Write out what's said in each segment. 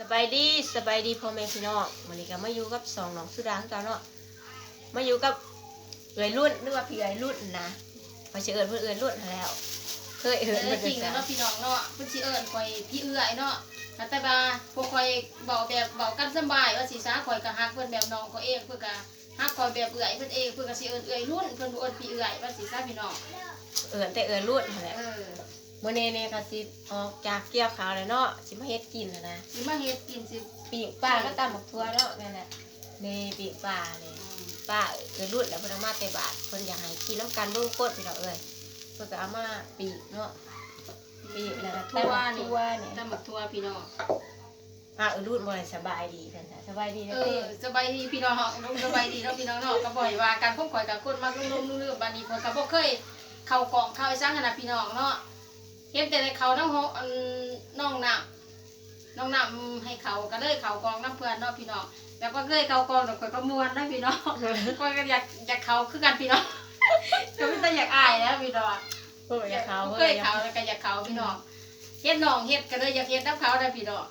สบายดีสบายดีพ่อแม่พี่น้องวันนี้ก็มาอยู่กับสองน้องสุดาคือกันเนาะมาอยู่กับเอื่อยรุ่นนึกว่าพี่เอื่อยรุ่นนะพอเชื่อเอิญเพื่อนเอื่อยรุ่นนั่นแล้ว เคยเอิญเอเพื่ออนจริงจ้ะเนาะพี่น้องเนาะเพิ่นสิเอิ้นข่อยพี่เอื้อยเนาะแต่ว่าพวกข่อยเบาแบบเบากันสำบายว่าสิซาข่อยก็ฮักเพิ่นแบบน้องเขาเองเพิ่นก็ฮักข่อยแบบเอื้อยเพิ่นเองเพิ่นก็สิเอิ้นเอื้อยรุ่นเพิ่นบ่เอิ้นพี่เอื้อยว่าสิซาพี่น้องเอิญแต่เอิญรุ่นนั่นแหละเออ มื่อนี้เนี่ยก็สิออกจากเกี่ยวขาวแล้วเนาะสิมาเฮ็ดกินแล้วนะสิมาเฮ็ดกินสิปีกปลาก็ตำบักทั่วเนาะนั่นแหละนี่ปีกปลาเนี่ยอืมป้าเอิญรุ่นแล้วเพิ่นเอามาเตะบาทเพิ่นอยากให้กินน้ำกันลูกโคตรพี่น้องเอ้ยเพิ่นก็เอามาปีกเนาะปีกแล้วก็ทั่วตำบักนี่ทั่วเนี่ยตำบักทั่วพี่น้องอะเออรุ่นบ่ได้สบายดีเพิ่นน่ะสบายดีเอนะเต้อสบายดีพี่น้องเนาะสบายดีเนาะพี่น้องเนาะก็บ่อยว่าการพบข่อยกับคนมักลุ่มๆลืมๆบัดนี้เพิ่นก็บ่เคยเข้ากล่องเข้าไอ้ซังขนาดพี่น้องเนาะ เห็นแต่ในเขาน้องโหอันน้องน้ำน้องนำให้เขาก็เลยเขากองน้ำเพื่อนเนาะพี่น้องแบบว่าเคยเขากองดอกข่อยก็มวนนะพี่น้องข่อยก็อยากอยากเขาคือกันพี่น้องก็ไม่ต้องอยากอายแล้วพี่น้องเพิ่นก็อยากเขาเคเพิ่นยก็อยาเขากแล้วก็อยากเขาพี่น้องเฮ็ดน้องเฮ็ดก็เลยอยากเฮ็ดน้ำเขาได้พี่น้อง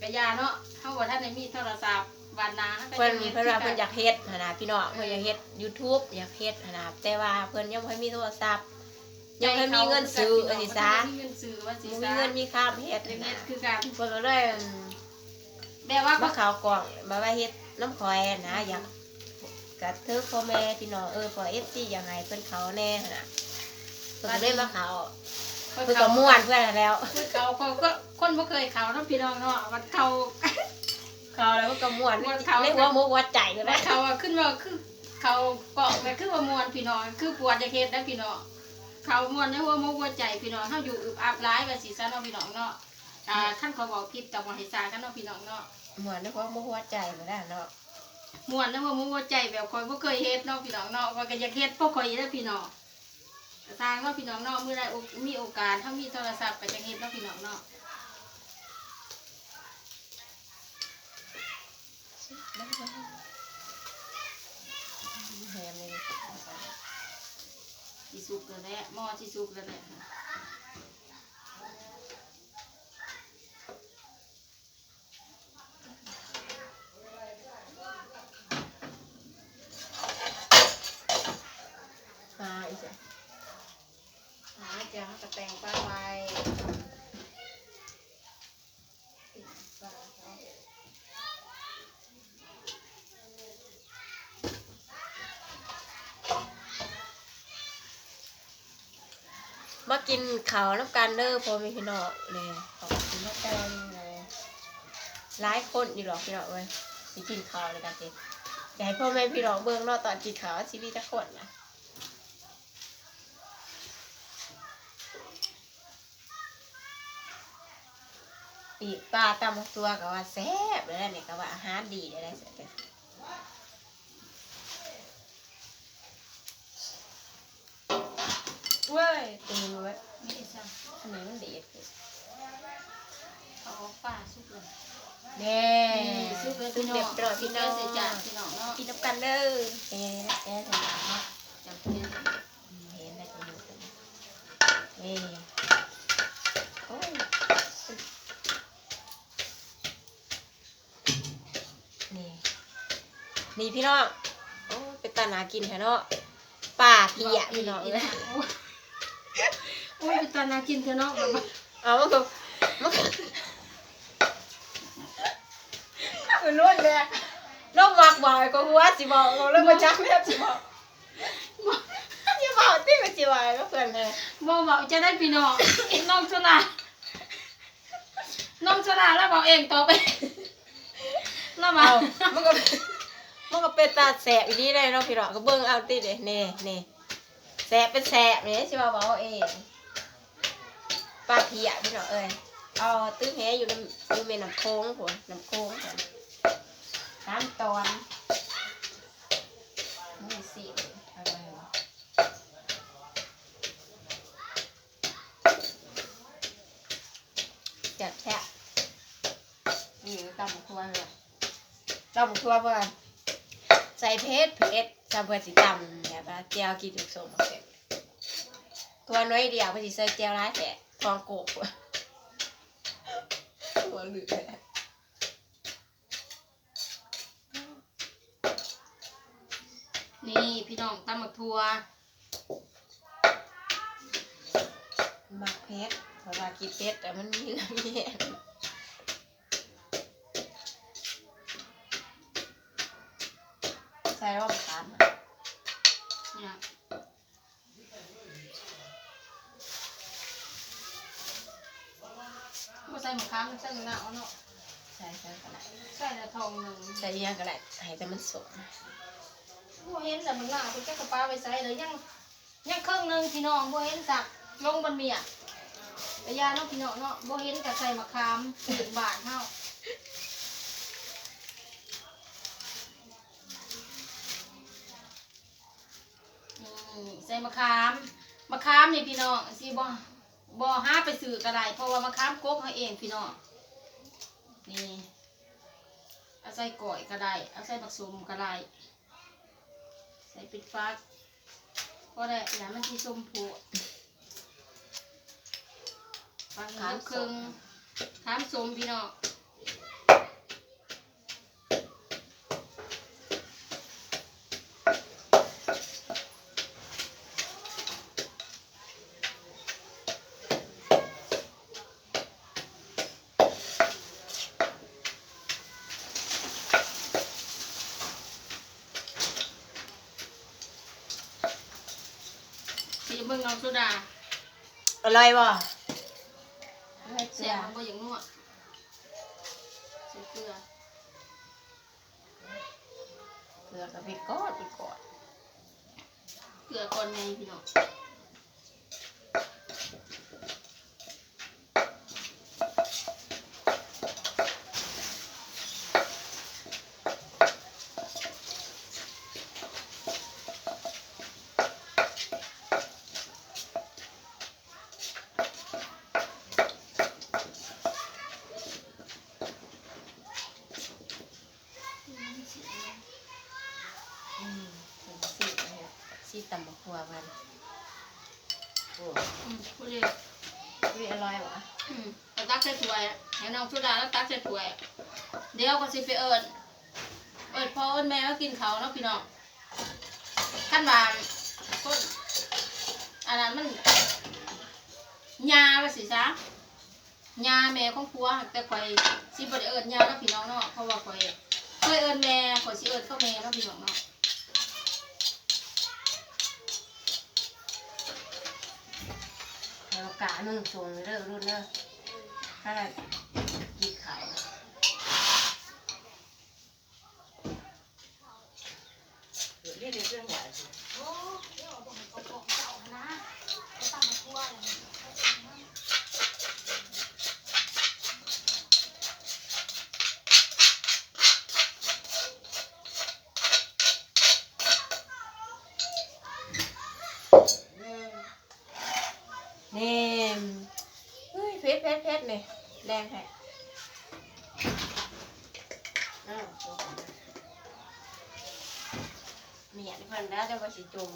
กะยาเนาะเฮาว่าท่านได้มีโทรศัพท์วันนาเฮาก็เพิ่นจะเฮ็ดเพิ่นว่าคืเพิ่นกัอยากเฮ็ดหั่นน่ะพี่น้องเพิ่นอยากเฮ็ด YouTube อยากเฮ็ดหั่นน่ะแต่ว่าเพิ่นยังบ่ให้มีโทรศัพท์ ยังบ่ให้มีเงินซื้ออันนี้ซะบ่มีเงินซื้อว่าสิบ่มีซะเงินมีค่าเฮ็ดเฮ็หั่นดน่ะคือกันเพิ่นก็เลยอืมแบบว่ามาข่าวกล่องมาว่าเฮ็ดน้ำคอยนะอยากกระเทิกพ่อแม่พี่น้องเออพอ FC อยากให้เพิ่นเขาแน่หั่นน่ะเพิ่นก็เลยมาเขาเพิ่นก็ม่วนเพื่อนแล้วคือเขาเขาก็คนบ่เคยเขาเนาะพี่น้องเนาะวันเขาเขาแล้วมันก็ม่วนม่วนเขาในหัวหมูหัวใจก็แล้ได้วเขาอะขึ้นว่าคือเขาเกาะแม่คือว่ามวนพี่น้องคือปวดจะเฮ็ดนะพี่น้อง เขามวนในหัวมุกหัวใจพี่น้องเฮาอยู่อึบอับร้ายว่าสิซะเนาะพี่น้องเนาะอ่าท่านเขาบอกผิดกับบ่ให้ซากันเนาะพี่น้องเนาะม่วนในหัวหมูหัวใจก็ได้เนาะมวนในหัวมุกหัวใจแบบคอยบ่เคยเฮ็ดเนาะพี่น้องเนาะว่าก็อยากเฮ็ดพวกข่อยเด้อพี่น้องทางเนาะพี่น้องเนาะมื้อใดโอมีโอกาสถ้ามีโทรศัพท์ก็จะเฮ็ดเนาะพี่น้องเนาะ แฮมนี่ สิสุกแล้วแหละหม้อสิสุกแล้วแหละมาอีกจ้ะหาจะเฮาก็แต่งปลาไว้ กินข้าวน้ำกันเด้อพ่อแม่พี่น้องนี่ขอบคุณน้ำกันเลยหลายคนอยู่หรอกพี่น้องเว้ยสิกินข้าวเลยกันสิอยากให้พ่อแม่พี่น้องเบิ่งเนาะตอนกินข้าวชีวิตจะคนนะปีปลาตำตัวก็ว่าแซ่บเลยนะเนี่ยก็ว่าอาหารดีเลยนะแซ่บ เว้ยตีนเว้ยนี่จ้ะอันนี้มันดีดคือเอาปลาสุกเลยแน่สุกเลยพี่น้องเรียบร้อยพี่น้องเสียจานพี่น้องเนาะกินน้ำกันเด้อแกแกใส่หนังเนาะจับเนี่ยเห็นได้จะอยู่ตรงนี้นี่โอ้ยนี่นี่พี่น้องโอ้เป็นตาหนากินแท้เนาะป่าเพียพี่น้องเอ้ย อ้ยเป็นตานากินเถอะเนาะแบบว่าเอามันก็มันก็มันล้วนเลยน้องมักบ่อยก็หัวสิบอกเราเริ่มมาจักเรียบสิบอกอย่าบอกที่มันสิบอกก็เพื่อนเลยบอกบอกจะได้พี่น้องน้องชลาน้องชลาแล้วบอกเองต่อไปแล้วมาเอามันก็มันก็เป็นตาแสบอีนี้เลยเนาะพี่น้องก็เบิ่งเอาติเด้นี่นี่แสบเป็นแสบนี่สิว่าบอกเอาเอง ปลาเพียพี่น้องเอ้ยเอาตื้อแหอยู่ในอยู่ในน้ำโค้งผมน้ำโค้งผมน้ำตอนนี่สิจัดแช่นี่ตำบักทั่วเลยตำบักทั่วเพื่อนใส่เพชรเพชรจำเพื่อนสิตำแบบว่าเจียวกินลูกสมเสร็จตัวน้อยเดียวเพื่อนสิใส่เจียวร้ายแฉะ วางโกบว่ะหัวเหลือนี่พี่น้องตำหมักทัวหมักเพชรเวลากินเพชรแต่มันมีแล้วมีแหนใส่รอบขามอะ เนี่ยบ่ใส่หมะขามใส่หมะนาวเนาะใส่ใส่ก็ได้ใส่แต่ทองหนึ่งใส่ยังก็ได้ให้แต่มันสดบ่เห็นแต่หมะนาวคุณแจ๊กกระปาไปใส่เลยยังยังครึ่งหนึงพี่น้องบ่เห็นสักลงบนเมียแต่ยาเนาะพี่น้องเนาะบ่เห็นแต่ใส่มะขามถึงบาทเฮานี่ใส่มะขาม มะขามนี่พี่น้องสิบ่ บ่หาไปซื้อก็ได้เพราะว่ามะขามกกเฮาเองพี่น้องนี่เอาใส่ก่อยก็ได้เอาใส่ผักสมก็ได้ใส่ปิดฟักก็ได้แล้วมันสิส้มผูฟังขามครึ่งขามสมพี่น้อง เบิ่งเอาโซดาอร่อยบ่แซ่บมันบ่อย่างนัวใส่เกลือเกลือกับพริกกอดพริกกอดเกลือก่อนไงพี่น้อง อืมเป็นสีนะสีตำบักหัวมันโอ้อืมพูดเลยยอร่อยวะอืมตักใส่ถ้วยให้น้องโซดาแล้วตักใส่ถ้วย เดี๋ยวก็สิไปเอิ้นเอิ้นพ่อเอิ้นแม่มากินเขาวเนาะพี่น้องขั้นว่าคนอันนั้นมันยาว่าสิซะยาแม่ของผัวแต่ข่อยสิบ่ได้เอิ้นยาเนาะพี่น้องเนาะเพราะว่าข่อยเคยเอิ้นแม่ข่อยสิเอิ้นเข้าแม่เนาะพี่น้องเนาะ แล้วกะนึ่งสูงเด้อรุ่นเด้อถ้าเรากินขาวเรียกเรื่องหวานโอ้เดี๋ยวบอกให้เขาบอกเจ้านะเขาตามมาทั่วเลย นี่เฮ้ย เพชรเพชรเพชรเลยแดงแท้อ้าวตัวก่อนนะเมียนี่เพิ่นแล้วจะมาสิจม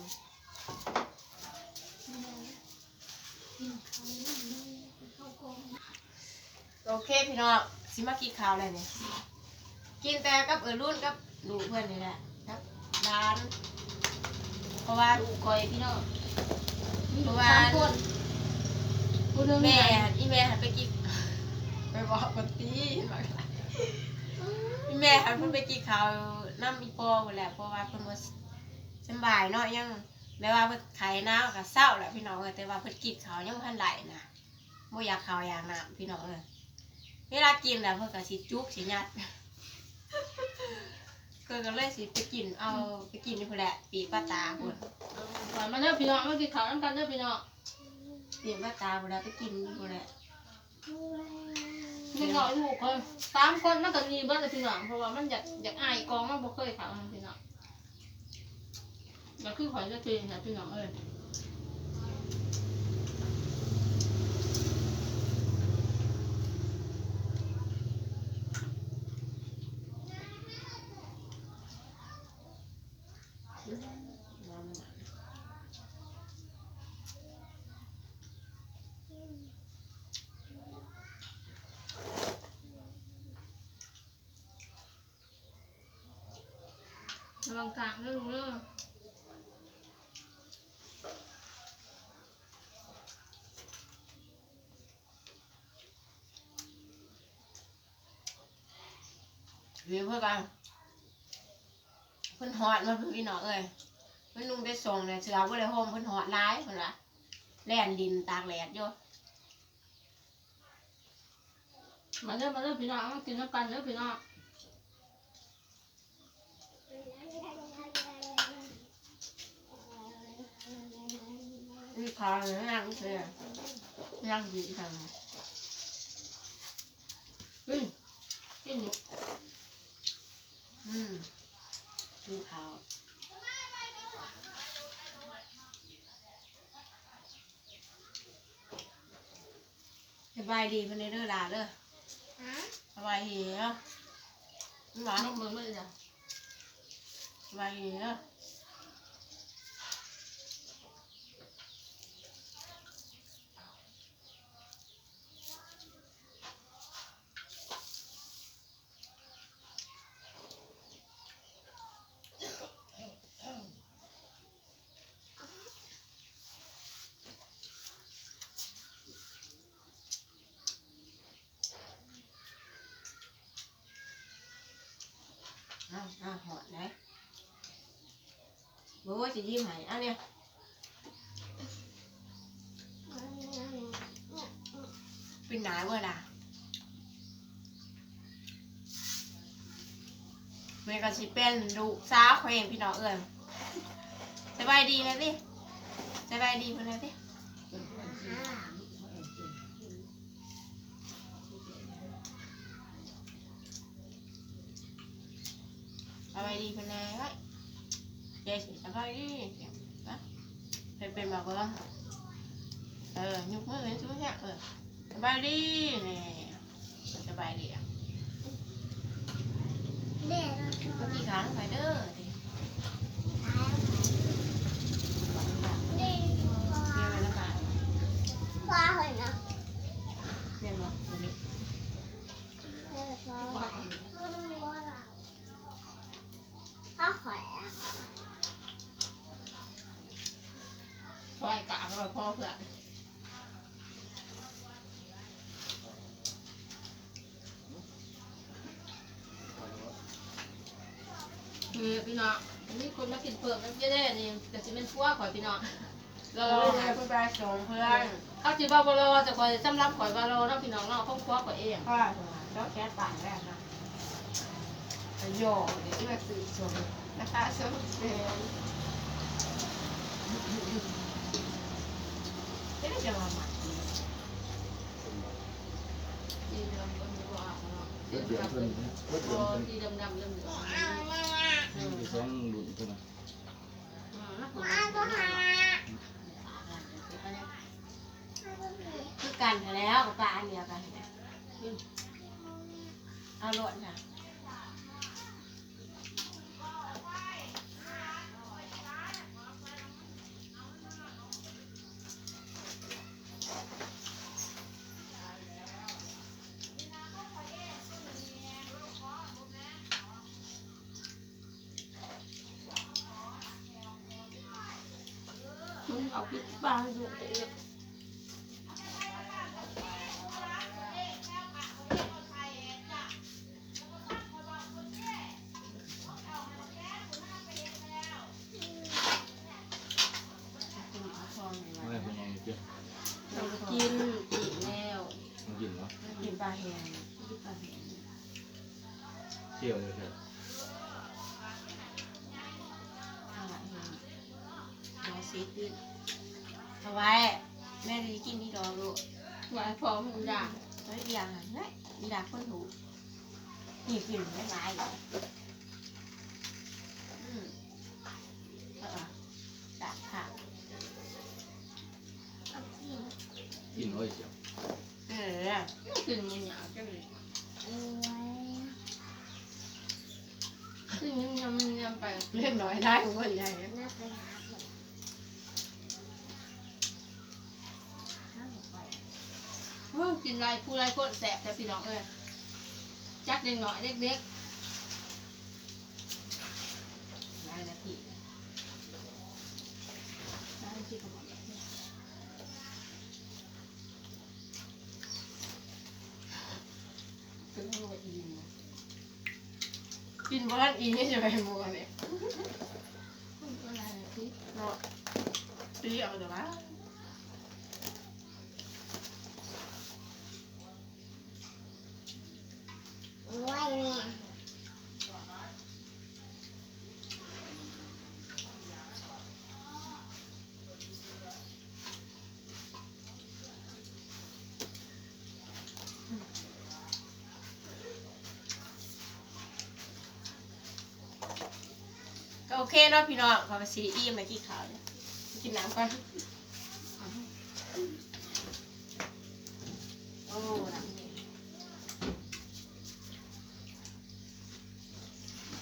โอเคพี่น้องสิมากินข้าวเลยเนี่ยกินแต่กับเออรุ่นกับลูเพื่อนนี่แหละครับร้าน เพราะว่าดูคอยพี่น้องมี เพ ลู ราะ ก ว่า สามคน คนหนึงแม่เนี่ยอีแม่หันไปกินไปบอกคนตีมาค่ะอีแม่หันเพิ่นไปกินข้าวน้ำอีปอหมดแหละเพราะว่าเพิ่นบ่สำบายเนาะยังแม้ว่าเพิ่นไข้หนาวก็เศร้าแหละพี่น้องเอ้ยแต่ว่าเพิ่นกินข้าวยังบ่ทันไหลนะบ่อยากข้าวอยากน้ำพี่น้องเอ้ยเวลากินแล้วเพิ่นก็สิจุกสิยัดเพิ่นก็เลยสิไปกินเอาไปกินนี่พุ่นแหละปีกป้าตาพุ่นขอมาเด้อพี่น้องมากินข้าวน้ำกันเด้อพี่น้อง ปีกป้าตาพุ่นแหละไปกินพุ่นแหละพี่น้องลูกคนสามคนมันก็มีเบิดเลยพี่น้องเพราะว่ามันอยากอยากอายกองมันบ่เคยเขานะพี่น้องแล้วคือขอจะกินนะพี่น้องเอ้ย อะวังกางเรื่องเรื่องวิวเพื่อกันเพิ่นหอดมาพี่น้องเอ้ยเพิ่นนุ่งไปส่งเนี่ยเสือบ่เลยโฮมเพิ่นหอดร้ายเพิ่นว่แล่นดินตากแดดอยู่มาเด้อมาเด้อพี่น้องกินน้ำกันเด้อพี่น้อง พาเลยนั่งเสือนั่งดีทางอืมกินอยู่อืมดูเขาวสบายดีเพิ่นได้เด้อหลาเด้อสบายดีเนาะนี่หวานนกมือมือจ้ะสบายดีเนาะ อ้าวอ้าวหอดไหนบอกว่าจะยิ้มใหายอะเนี่ยเป็นหนาเวล่ะเมื่อก็สิเป็นลูกสาวเขาเองพี่น้องเอิญสบายดีนะสิสบายดีเพื่อนนะสิ บายดีเป็นไงเฮ้ยเจ๊สบายดีนะเป็นเป็นแบบว่าเออยกมือขึ้นช่วยเนี่ยเออสบายดีนี่สบายดีอะเมื่อกี้ค้างไปเด้อดิเรียนไปแล้วกันเรียนมาวันนี้ ซอยกะก็พ่อเพื่อนนี่พี่น้องนี่คนมากินเปลือกมันจะได้นี่แต่จะเป็นพัวข่อยพี่น้องรอเราเรียนเพื่อนส่งเพื่อนเขาจีบาบรอจะคอยสำรับข่อยบารอเนาะพี่น้องเนาะครอบครัวข่อยเองก็เจ้าแค่ป่านแรกนะโยเดี๋ยวมาสื่อส่งนะคะส่งเสียงเอ๊ะจะมาใหม่ดีเดิมคนบ่เอาเนาะเบิดเดือนเพิ่นเบิด อันเดียวกันเอาหลดค่ะมันเอาปิดบ้านอยู่เองเอาทองไหนไม่มาเพิ่นเอาเจ้าเรากินอีกแล้วมันกินเนาะกินปลาแห้งกินปลาแห้งเที่ยวเลยเถอะข้าแห้งรอซีด เอาไว้ แม่จะกินที่รอลูกไว้พร้อมมันด่างเฮ้ยอย่างนั้นเนี่ยมีดาคนถูกนี่กินไม่ร้ายเลยอืมเออดาบค่ะกินร้อยเจียวเออกินมันหยาบจังเลยกินยำยำยำไปเรื่องน้อยได้ของคนใหญ่นะเฮ้ กินไรผู้ไรโคตรแสบแต่พี่น้องเอ้ยจักเด็กหน่อยเด็กได้นาทีๆได้ที่กระบอกคือต้องโรยอินกินบ้านอีนี่จะไปมัวเนี่ยอะไรพี่เนาะตีเอาเดี๋ยวนะ ว่าเนี่ย ก็โอ เคเนาะพี่น้องพอไปซีอิ่มเลยกี่ขาวเนี่ยกินน้ำก่อนโอ้น้ำนี่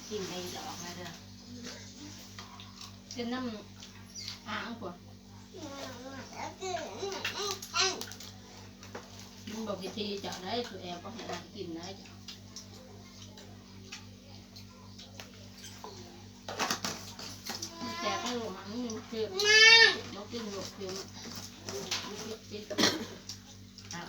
กินได้ดอกนะเด้อเป็นน้ำอ่างกว่ามึงบอกวิธีจะได้ตัวแอบก็ให้ได้กินได้จ้ะ ก็หลงมันคือบอกกินหลงคือมันติดอ่า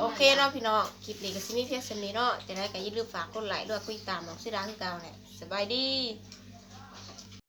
โอเคเนาะพี่น้อง คลิปนี้ก็สิมีเพียงสำนี้เนาะจะได้ก็อย่าลืมฝากกดไลค์ด้วยคุยตามน้องสิดาคือเก่าแหละสบายดี